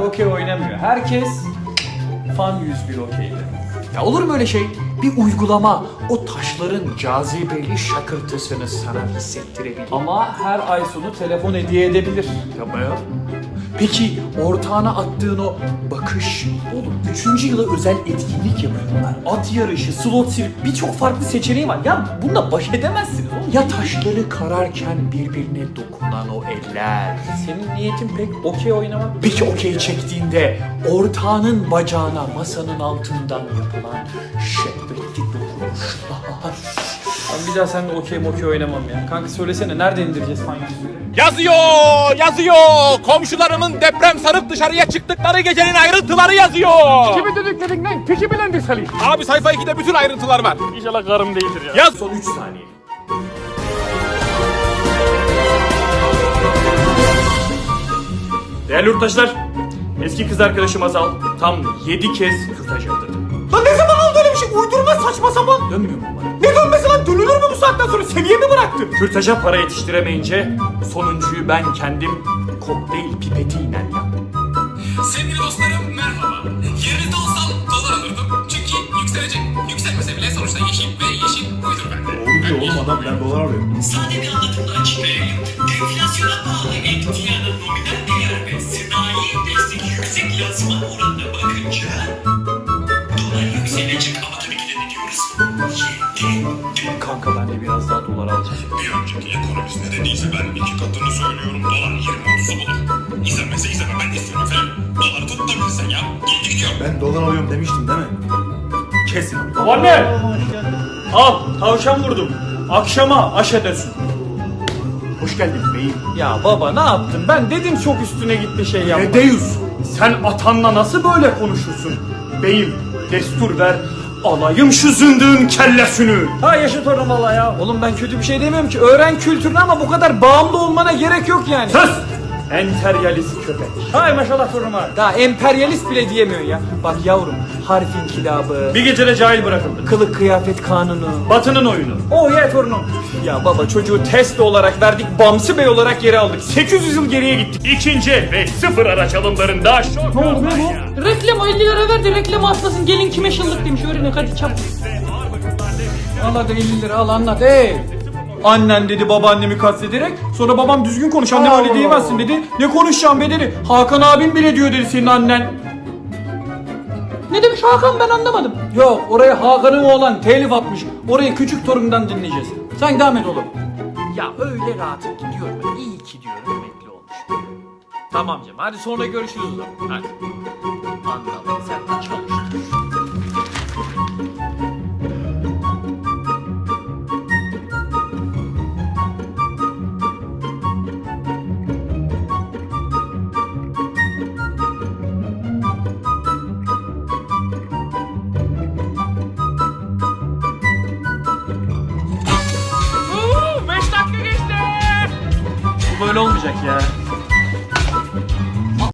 oynamıyor. Herkes Fan 101 okeyde. Ya olur mu öyle şey? Bir uygulama o taşların cazibeli şakırtısını sana hissettirebilir. Ama her ay sonu telefon hediye edebilir. Yapma ya. Peki ortağına attığın o bakış oğlum 3. yıla özel etkinlik yapıyorlar. At yarışı, slot sirk birçok farklı seçeneği var. Ya bununla baş edemezsiniz oğlum. Ya taşları kararken birbirine dokunan o eller. Senin niyetin pek okey oynamak. Peki okey çektiğinde ortağının bacağına masanın altından yapılan bir daha seninle okey mokey oynamam ya. Kanka söylesene nerede indireceğiz 101'i? Yazıyor, yazıyor. Komşularımın deprem sarıp dışarıya çıktıkları gecenin ayrıntıları yazıyor. Kimi dediklerin lan? Peki bilen Salih. Abi sayfa 2'de bütün ayrıntılar var. İnşallah karım değildir ya. Yaz. Son 3 saniye. Değerli yurttaşlar, eski kız arkadaşım Azal tam 7 kez kürtaj yaptırdı. Lan ne zaman oldu bir? Uydurma saçma sapan. Dönmüyor mu bana? Ne dönmesi lan? Dönülür mü bu saatten sonra? Seviye mi bıraktın? Kürtaja para yetiştiremeyince sonuncuyu ben kendim kokteyl pipetiyle yaptım. Sevgili dostlarım merhaba. Yerinizde olsam dolar alırdım. Çünkü yükselecek. Yükselmese bile sonuçta yeşil ve yeşil buydur bende. Oğlum oğlum adam ben dolar alıyorum. Sade bir anlatımla açıklayayım. Enflasyona bağlı emtianın nominal değer ve sınai endeksindeki yüksek yansıma oranına bakınca Kanka ben de biraz daha dolar alacağım. Bir önceki ekonomist ne dediyse ben iki katını söylüyorum. Dolar 20-30'u bulur. İzlenmese izleme ben istiyorum efendim. Doları tutturabilirsen ya. Gitti gidiyor. Ben dolar alıyorum demiştim değil mi? Kesin. Anne! Al tavşan vurdum. Akşama aş edersin. Hoş geldin beyim. Ya baba ne yaptın? Ben dedim çok üstüne gitti şey yapma. Deyiz? Sen atanla nasıl böyle konuşursun? Beyim destur ver alayım şu zındığın kellesini. Ha yaşa torunum valla ya. Oğlum ben kötü bir şey demiyorum ki. Öğren kültürünü ama bu kadar bağımlı olmana gerek yok yani. Sus! Enteryalist köpek. Hay maşallah torunuma. Daha emperyalist bile diyemiyorsun ya. Bak yavrum harfin kitabı. Bir gecede cahil bırakıldı. Kılık kıyafet kanunu. Batının oyunu. Oh yeah torunum. Ya baba çocuğu test olarak verdik. Bamsı Bey olarak geri aldık. 800 yıl geriye gittik. İkinci el ve sıfır araç alımlarında şok. Ne oldu bu? Reklam 50 lira verdi reklam atlasın gelin kime şıllık demiş öğrenin hadi çabuk. Al hadi 50 lira al anlat ey. Annen dedi babaannemi kastederek sonra babam düzgün konuş annem öyle diyemezsin dedi. Ne konuşacağım be dedi. Hakan abim bile diyor dedi senin annen. Ne demiş Hakan ben anlamadım. Yok oraya Hakan'ın oğlan telif atmış. Orayı küçük torundan dinleyeceğiz. Sen devam et oğlum. Ya öyle rahatım ki diyorum ben. İyi ki diyorum emekli olmuş. Tamam canım hadi sonra görüşürüz o zaman. Hadi. Anladım sen de. Bu böyle olmayacak ya.